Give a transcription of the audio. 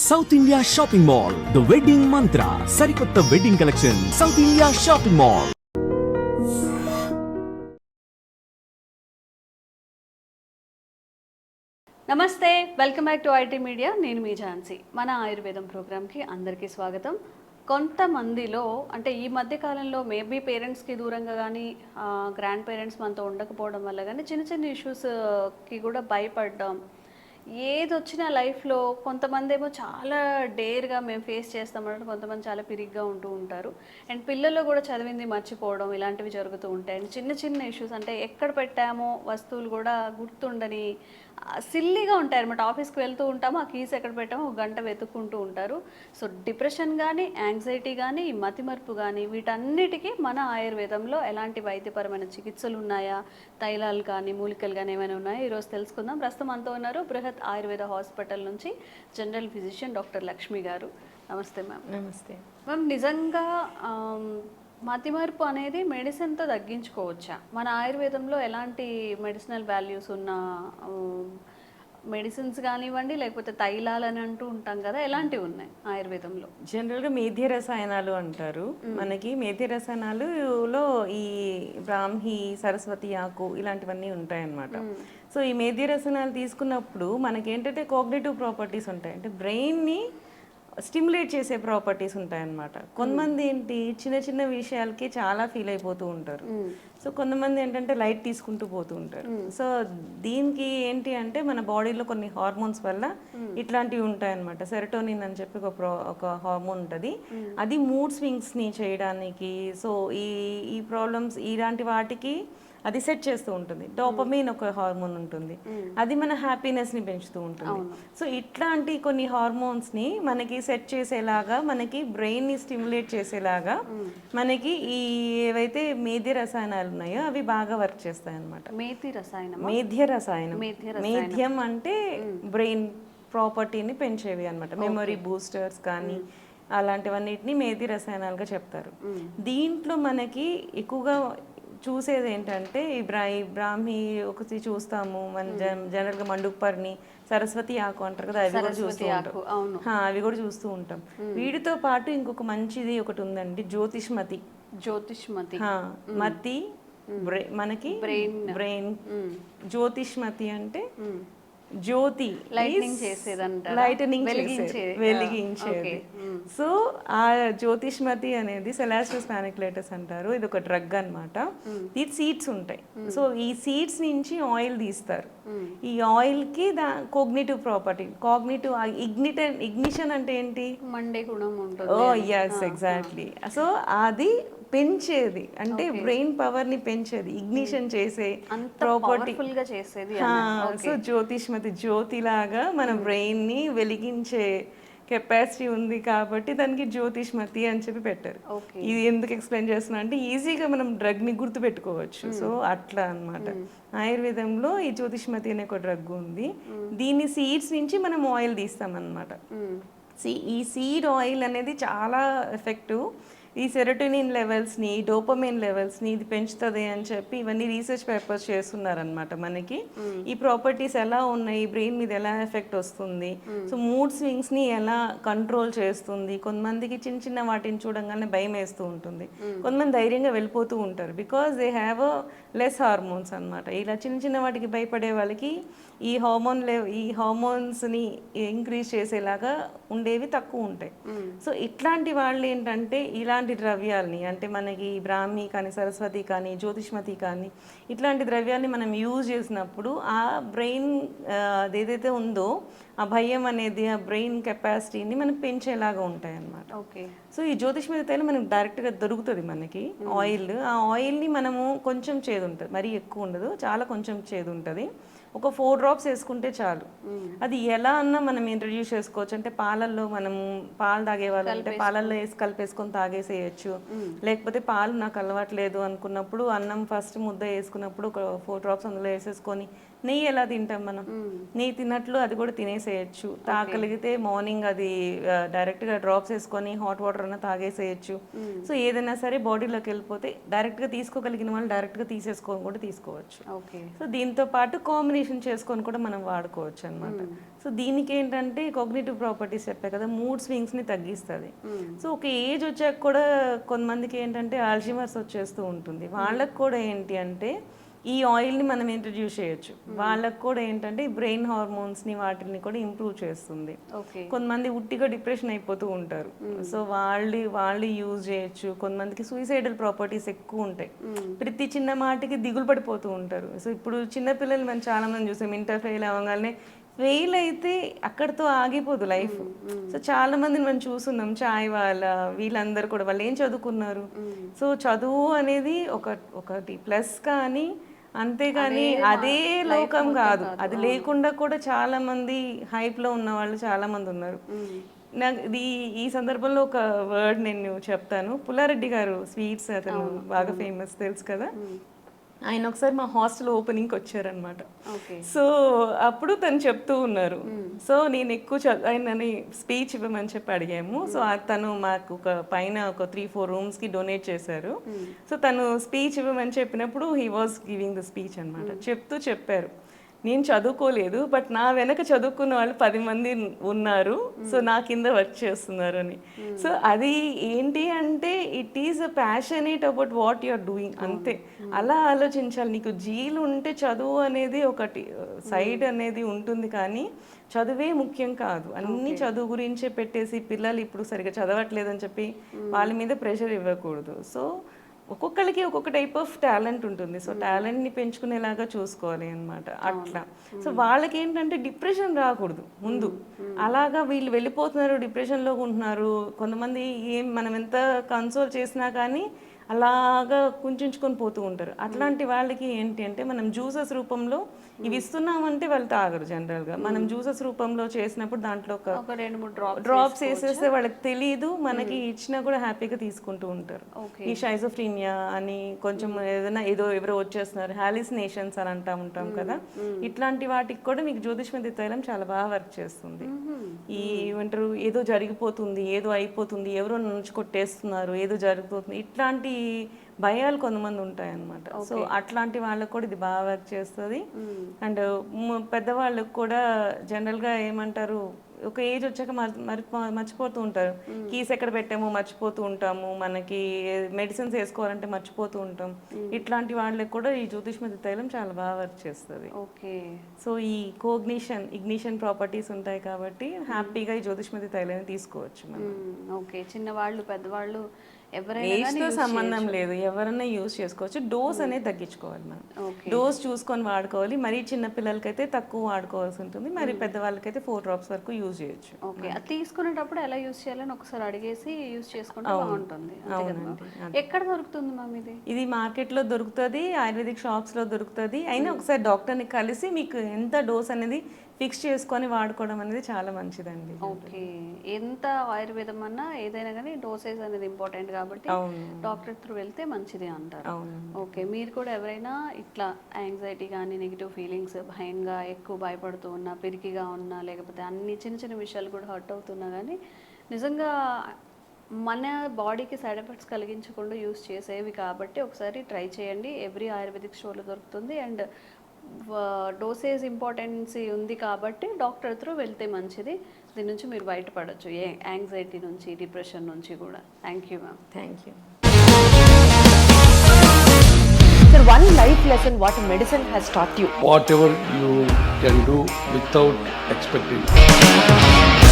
South India shopping mall the wedding Mantra సరికొత్త wedding collection South India shopping mall నమస్తే welcome back to IT media నేను మీ ఝాన్సీ. మన ఆయుర్వేదం ప్రోగ్రామ్కి అందరికీ స్వాగతం. కొంతమందిలో అంటే ఈ మధ్య కాలంలో మేబీ పేరెంట్స్కి దూరంగా కానీ గ్రాండ్ పేరెంట్స్ మనతో ఉండకపోవడం వల్ల కానీ చిన్న చిన్న ఇష్యూస్కి కూడా భయపడడం. ఏది వచ్చినా లైఫ్లో కొంతమంది ఏమో చాలా డేర్గా మేము ఫేస్ చేస్తామంటే కొంతమంది చాలా పిరిగ్గా ఉంటూ ఉంటారు. అండ్ పిల్లల్లో కూడా చదివింది మర్చిపోవడం ఇలాంటివి జరుగుతూ ఉంటాయి. అండ్ చిన్న చిన్న ఇష్యూస్ అంటే ఎక్కడ పెట్టామో వస్తువులు కూడా గుర్తుండని సిల్లీగా ఉంటాయి అనమాట ఆఫీస్కి వెళ్తూ ఉంటాము ఆ కీస్ ఎక్కడ పెట్టామో ఒక గంట వెతుక్కుంటూ ఉంటారు. సో డిప్రెషన్ కానీ యాంగ్జైటీ కానీ ఈ మతిమరుపు కానీ వీటన్నిటికీ మన ఆయుర్వేదంలో ఎలాంటి వైద్యపరమైన చికిత్సలు ఉన్నాయా? తైలాలు కానీ మూలికలు కానీ ఏమైనా ఉన్నాయా? ఈరోజు తెలుసుకుందాం. ప్రస్తుతం మనతో ఉన్నారు బృహత్ ఆయుర్వేద హాస్పిటల్ నుంచి జనరల్ ఫిజిషియన్ డాక్టర్ లక్ష్మి గారు. నమస్తే మ్యామ్. నమస్తే. మ్యామ్ నిజంగా మతిమరుపు అనేది మెడిసిన్తో తగ్గించుకోవచ్చా? మన ఆయుర్వేదంలో ఎలాంటి మెడిసినల్ వాల్యూస్ ఉన్న మెడిసిన్స్ కానివ్వండి లేకపోతే తైలాలు అని అంటూ ఉంటాం కదా ఎలాంటివి ఉన్నాయి ఆయుర్వేదంలో? జనరల్గా మేధ్య రసాయనాలు అంటారు. మనకి మేధ్య రసాయనాలులో ఈ బ్రాహ్మి సరస్వతి ఆకు ఇలాంటివన్నీ ఉంటాయన్నమాట. సో ఈ మేధ్య రసాయనాలు తీసుకున్నప్పుడు మనకి ఏంటంటే కోగ్నేటివ్ ప్రాపర్టీస్ ఉంటాయి. అంటే బ్రెయిన్ని స్టిమ్యులేట్ చేసే ప్రాపర్టీస్ ఉంటాయన్నమాట. కొంతమంది ఏంటి చిన్న చిన్న విషయాలకి చాలా ఫీల్ అయిపోతూ ఉంటారు. సో కొంతమంది ఏంటంటే లైట్ తీసుకుంటూ పోతూ ఉంటారు. సో దీనికి ఏంటి అంటే మన బాడీలో కొన్ని హార్మోన్స్ వల్ల ఇట్లాంటివి ఉంటాయన్నమాట. సెరటోనిన్ అని చెప్పి ఒక ప్రో ఒక హార్మోన్ ఉంటుంది. అది మూడ్ స్వింగ్స్ని చేయడానికి సో ఈ ఈ ప్రాబ్లమ్స్ ఇలాంటి వాటికి అది సెట్ చేస్తూ ఉంటుంది. డోపమీన్ ఒక హార్మోన్ ఉంటుంది. అది మన హ్యాపీనెస్ని పెంచుతూ ఉంటుంది. సో ఇట్లాంటి కొన్ని హార్మోన్స్ని మనకి సెట్ చేసేలాగా మనకి బ్రెయిన్ని స్టిమ్యులేట్ చేసేలాగా మనకి ఈ ఏవైతే మేధ్య రసాయనాలు ఉన్నాయో అవి బాగా వర్క్ చేస్తాయి అన్నమాట మేతి రసాయనం. మేధ్య రసాయనం. మేధ్య అంటే బ్రెయిన్ ప్రాపర్టీని పెంచేవి అన్నమాట. మెమొరీ బూస్టర్స్ కానీ అలాంటివన్నిటిని మేధి రసాయనాలుగా చెప్తారు. దీంట్లో మనకి ఎక్కువగా చూసేది ఏంటంటే ఈ బ్రా ఈ బ్రాహ్మి ఒకటి చూస్తాము. మన జన- జనరల్గా మండుప్పర్ని సరస్వతి ఆకు అంటారు కదా అవి కూడా చూస్తూ ఉంటాం. అవి కూడా చూస్తూ ఉంటాం. వీటితో పాటు ఇంకొక మంచిది ఒకటి ఉందండి జ్యోతిష్మతి. జ్యోతిష్మతి. మతి మనకి Brain. బ్రెయిన్. జ్యోతిష్మతి అంటే జ్యోతి? లైటనింగ్ వెలిగించే- వెలిగించేది. సో ఆ జ్యోతిష్మతి అనేది సెలాస్టస్ పానిక్లేటస్ అంటారు. ఇది ఒక డ్రగ్ అన్నమాట. ఈ సీడ్స్ ఉంటాయి. సో ఈ సీడ్స్ నుంచి ఆయిల్ తీస్తారు. ఈ ఆయిల్కి the cognitive property cognitive ignition ignition అంటే ఏంటి? మండే గుణం ఉంటుంది. ఓ ఎస్ ఎగ్జాక్ట్లీ సో అది పెంచేది. అంటే బ్రెయిన్ పవర్ని పెంచేది. ఇగ్నిషన్ చేసే అంత ప్రాపర్టీ చేసేది సో జ్యోతిష్మతి జ్యోతి లాగా మన బ్రెయిన్ని వెలిగించే కెపాసిటీ ఉంది కాబట్టి దానికి జ్యోతిష్మతి అని చెప్పి పెట్టారు. ఇది ఎందుకు ఎక్స్ప్లెయిన్ చేస్తున్నా అంటే ఈజీగా మనం డ్రగ్ని గుర్తు పెట్టుకోవచ్చు సో అట్లా అన్నమాట. ఆయుర్వేదంలో ఈ జ్యోతిష్మతి అనే ఒక డ్రగ్ ఉంది. దీని సీడ్స్ నుంచి మనం ఆయిల్ తీస్తాం అన్నమాట సీ ఈ సీడ్ ఆయిల్ అనేది చాలా ఎఫెక్టివ్ ఈ సెరటోనిన్ లెవెల్స్ని డోపమైన్ లెవెల్స్ని ఇది పెంచుతుంది అని చెప్పి ఇవన్నీ రీసెర్చ్ పేపర్స్ చేస్తున్నారనమాట మనకి. ఈ ప్రాపర్టీస్ ఎలా ఉన్నాయి బ్రెయిన్ మీద ఎలా ఎఫెక్ట్ వస్తుంది సో మూడ్ స్వింగ్స్ని ఎలా కంట్రోల్ చేస్తుంది కొంతమందికి చిన్న చిన్న వాటిని చూడంగానే భయం వేస్తూ ఉంటుంది. కొంతమంది ధైర్యంగా వెళ్ళిపోతూ ఉంటారు because they have less hormones అన్నమాట. ఇలా చిన్న చిన్న వాటికి భయపడే వాళ్ళకి ఈ హార్మోన్ లెవ్ ఈ హార్మోన్స్ని ఇంక్రీజ్ చేసేలాగా ఉండేవి తక్కువ ఉంటాయి. సో ఇట్లాంటి వాళ్ళు ఏంటంటే ఇలాంటి ద్రవ్యాల్ని అంటే మనకి బ్రాహ్మి కానీ సరస్వతి కానీ జ్యోతిష్మతి కానీ ఇట్లాంటి ద్రవ్యాల్ని మనం యూజ్ చేసినప్పుడు ఆ బ్రెయిన్ ఏదైతే ఉందో ఆ భయం అనేది ఆ బ్రెయిన్ కెపాసిటీని మనం పెంచేలాగా ఉంటాయి అన్నమాట ఓకే. సో ఈ జ్యోతిష్మతి తైలం మనకి డైరెక్ట్గా దొరుకుతుంది మనకి ఆయిల్. ఆ ఆయిల్ని మనము కొంచెం చేదు ఉంటుంది మరీ ఎక్కువ ఉండదు చాలా కొంచెం చేదు ఉంటుంది ఒక ఫోర్ డ్రాప్స్ వేసుకుంటే చాలు. అది ఎలా అన్నా మనం ఇంట్రడ్యూస్ చేసుకోవచ్చు. అంటే పాలల్లో మనం పాలు తాగే వాళ్ళు అంటే పాలల్లో వేసి కలిపేసుకొని తాగేసేయచ్చు. లేకపోతే పాలు నాకు అలవాట్లేదు అనుకున్నప్పుడు అన్నం ఫస్ట్ ముద్ద వేసుకున్నప్పుడు ఒక ఫోర్ డ్రాప్స్ అందులో వేసేసుకొని నెయ్యి ఎలా తింటాం మనం? నెయ్యి తిన్నట్లు అది కూడా తినేసేయచ్చు. తాగలిగితే మార్నింగ్ అది direct గా డ్రాప్స్ వేసుకొని హాట్ వాటర్ అన్న తాగేసేయచ్చు. సో ఏదైనా సరే బాడీలోకి వెళ్ళిపోతే direct గా తీసుకోగలిగిన వాళ్ళు direct గా తీసేసుకొని కూడా తీసుకోవచ్చు. ఓకే. సో దీంతో పాటు కాంబినేషన్ చేసుకొని కూడా మనం వాడుకోవచ్చు అనమాట సో దీనికి ఏంటంటే కాగ్నేటివ్ ప్రాపర్టీస్ చెప్పే కదా మూడ్ స్వింగ్స్ని తగ్గిస్తుంది. సో ఒక ఏజ్ వచ్చాక కూడా కొంతమందికి ఏంటంటే ఆల్జిమర్స్ వచ్చేస్తూ ఉంటుంది. వాళ్ళకి కూడా ఏంటి అంటే ఈ ఆయిల్ని మనం ఇంట్రడ్యూస్ చేయొచ్చు. వాళ్ళకి కూడా ఏంటంటే బ్రెయిన్ హార్మోన్స్ని వాటిని కూడా ఇంప్రూవ్ చేస్తుంది. కొంతమంది ఉట్టిగా డిప్రెషన్ అయిపోతూ ఉంటారు. సో వాళ్ళు వాళ్ళు యూజ్ చేయొచ్చు. కొంతమందికి సూసైడల్ ప్రాపర్టీస్ ఎక్కువ ఉంటాయి. ప్రతి చిన్న మాటకి దిగులు పడిపోతూ ఉంటారు. సో ఇప్పుడు చిన్న పిల్లలు మనం చాలా మంది చూసాం ఇంటర్ ఫెయిల్ అవ్వగానే ఫెయిల్ అయితే అక్కడితో ఆగిపోదు లైఫ్ సో చాలా మందిని మనం చూస్తున్నాం చాయ్ వాళ్ళ వీళ్ళందరూ కూడా వాళ్ళు ఏం చదువుకున్నారు? సో చదువు అనేది ఒక ఒకటి ప్లస్ కానీ అంతేగాని అదే లోకం కాదు. అది లేకుండా కూడా చాలా మంది హైప్లో ఉన్న వాళ్ళు చాలా మంది ఉన్నారు నాకు ఇది ఈ సందర్భంలో ఒక వర్డ్ నేను చెప్తాను. పుల్లారెడ్డి గారు స్వీట్స్ అతను బాగా ఫేమస్ తెలుసు కదా? ఆయన ఒకసారి మా హాస్టల్ ఓపెనింగ్కి వచ్చారనమాట సో అప్పుడు తను చెప్తూ ఉన్నారు. సో నేను ఎక్కువ చదువు ఆయనని స్పీచ్ ఇవ్వమని చెప్పి అడిగాము. సో తను మాకు ఒక పైన ఒక త్రీ ఫోర్ రూమ్స్కి డొనేట్ చేశారు. సో తను స్పీచ్ ఇవ్వమని చెప్పినప్పుడు he was giving the speech అన్నమాట. చెప్తూ చెప్పారు. నేను చదువుకోలేదు బట్ నా వెనక చదువుకున్న వాళ్ళు పది మంది ఉన్నారు. సో నా కింద వర్క్ చేస్తున్నారు అని. సో అది ఏంటి అంటే it is a passionate about what you are doing అంతే. అలా ఆలోచించాలి. నీకు జీలు ఉంటే చదువు అనేది ఒకటి సైడ్ అనేది ఉంటుంది కానీ చదువే ముఖ్యం కాదు. అన్ని చదువు గురించే పెట్టేసి పిల్లలు ఇప్పుడు సరిగా చదవట్లేదని చెప్పి వాళ్ళ మీద ప్రెషర్ ఇవ్వకూడదు. సో ఒక్కొక్కరికి ఒక్కొక్క టైప్ ఆఫ్ టాలెంట్ ఉంటుంది. సో టాలెంట్ని పెంచుకునేలాగా చూసుకోవాలి అన్నమాట. అట్లా. సో వాళ్ళకి ఏంటంటే డిప్రెషన్ రాకూడదు ముందు. అలాగా వీళ్ళు వెళ్ళిపోతున్నారు డిప్రెషన్లో ఉంటున్నారు. కొంతమంది ఏం మనం ఎంత కన్సోల్ చేసినా కానీ అలాగా కుంచుకొని పోతూ ఉంటారు. అట్లాంటి వాళ్ళకి ఏంటి అంటే మనం జ్యూసెస్ రూపంలో ఇవి ఇస్తున్నామంటే వాళ్ళు తాగరు జనరల్గా. మనం జ్యూసెస్ రూపంలో చేసినప్పుడు దాంట్లో ఒక రెండు మూడు డ్రాప్ డ్రాప్స్ వేసేస్తే వాళ్ళకి తెలియదు మనకి ఇచ్చినా కూడా హ్యాపీగా తీసుకుంటూ ఉంటారు. ఈ షైజోఫ్రీనియా అని కొంచెం ఏదైనా ఏదో ఎవరో వచ్చేస్తున్నారు. హాలిసినేషన్స్ అని అంటా ఉంటాం కదా. ఇట్లాంటి వాటికి కూడా మీకు జ్యోతిష్మతి తైలం చాలా బాగా వర్క్ చేస్తుంది. ఈ ఏమంటారు? ఏదో జరిగిపోతుంది ఏదో అయిపోతుంది ఎవరో నుంచి కొట్టేస్తున్నారు ఏదో జరిగిపోతుంది. ఇట్లాంటి భయాలు కొంతమంది ఉంటాయన్నమాట. సో అట్లాంటి వాళ్ళకి కూడా ఇది బాగా వర్క్ చేస్తుంది. అండ్ పెద్దవాళ్ళకి కూడా జనరల్గా ఏమంటారు ఒక ఏజ్ వచ్చాక మరి మర్చిపోతూ ఉంటారు. కీస్ ఎక్కడ పెట్టామో మర్చిపోతూ ఉంటాము. మనకి మెడిసిన్స్ వేసుకోవాలంటే మర్చిపోతూ ఉంటాం. ఇట్లాంటి వాళ్ళకి కూడా ఈ జ్యోతిష్మతి తైలం చాలా బాగా వర్క్ చేస్తుంది. ఓకే. సో ఈ కోగ్నిషన్ ఇగ్నిషన్ ప్రాపర్టీస్ ఉంటాయి కాబట్టి హ్యాపీగా ఈ జ్యోతిష్మతి తైలాన్ని తీసుకోవచ్చు మనం. ఓకే. చిన్నవాళ్ళు పెద్దవాళ్ళు ఎవరైనా సంబంధం లేదు. ఎవరైనా యూజ్ చేసుకోవచ్చు. డోస్ అనేది తగ్గించుకోవాలి మనం. డోస్ చూసుకొని వాడుకోవాలి. మరీ చిన్న పిల్లలకైతే తక్కువ వాడుకోవాల్సి ఉంటుంది. మరి పెద్దవాళ్ళకైతే ఫోర్ డ్రాప్స్ వరకు యూజ్ చేయొచ్చు. ఓకే అది తీసుకునేటప్పుడు ఎలా యూస్ చేయాలని ఒకసారి అడిగేసి యూస్ చేసుకుంటే బాగుంటుంది? ఎక్కడ దొరుకుతుంది మ్యామ్ ఇది? ఇది మార్కెట్లో దొరుకుతుంది ఆయుర్వేదిక్ షాప్స్లో దొరుకుతుంది. అయినా ఒకసారి డాక్టర్ని కలిసి మీకు ఎంత డోస్ అనేది ఫిక్స్ చేసుకొని వాడుకోవడం అనేది చాలా మంచిదండి. ఓకే ఎంత ఆయుర్వేదం అన్నా ఏదైనా కానీ డోసేజ్ అనేది ఇంపార్టెంట్ కాబట్టి డాక్టర్ త్రూ వెళ్తే మంచిది అంటారు. ఓకే మీరు కూడా ఎవరైనా ఇట్లా యాంగ్జైటీ కానీ నెగిటివ్ ఫీలింగ్స్ భయంగా ఎక్కువ భయపడుతూ ఉన్నా పిరికిగా ఉన్నా లేకపోతే అన్ని చిన్న చిన్న విషయాలు కూడా హర్ట్ అవుతున్నా కానీ నిజంగా మన బాడీకి సైడ్ ఎఫెక్ట్స్ కలిగించకుండా యూస్ చేసేవి కాబట్టి ఒకసారి ట్రై చేయండి. ఎవ్రీ ఆయుర్వేదిక్ స్టోర్లో దొరుకుతుంది. అండ్ డోసేజ్ ఇంపార్టెన్సీ ఉంది కాబట్టి డాక్టర్ త్రూ వెళ్తే మంచిది దీని నుంచి మీరు బయటపడవచ్చు ఏ యాంగ్జైటీ నుంచి డిప్రెషన్ నుంచి కూడా thank you ma'am thank you Sir, one life lesson what medicine has taught you. whatever you can do without expecting.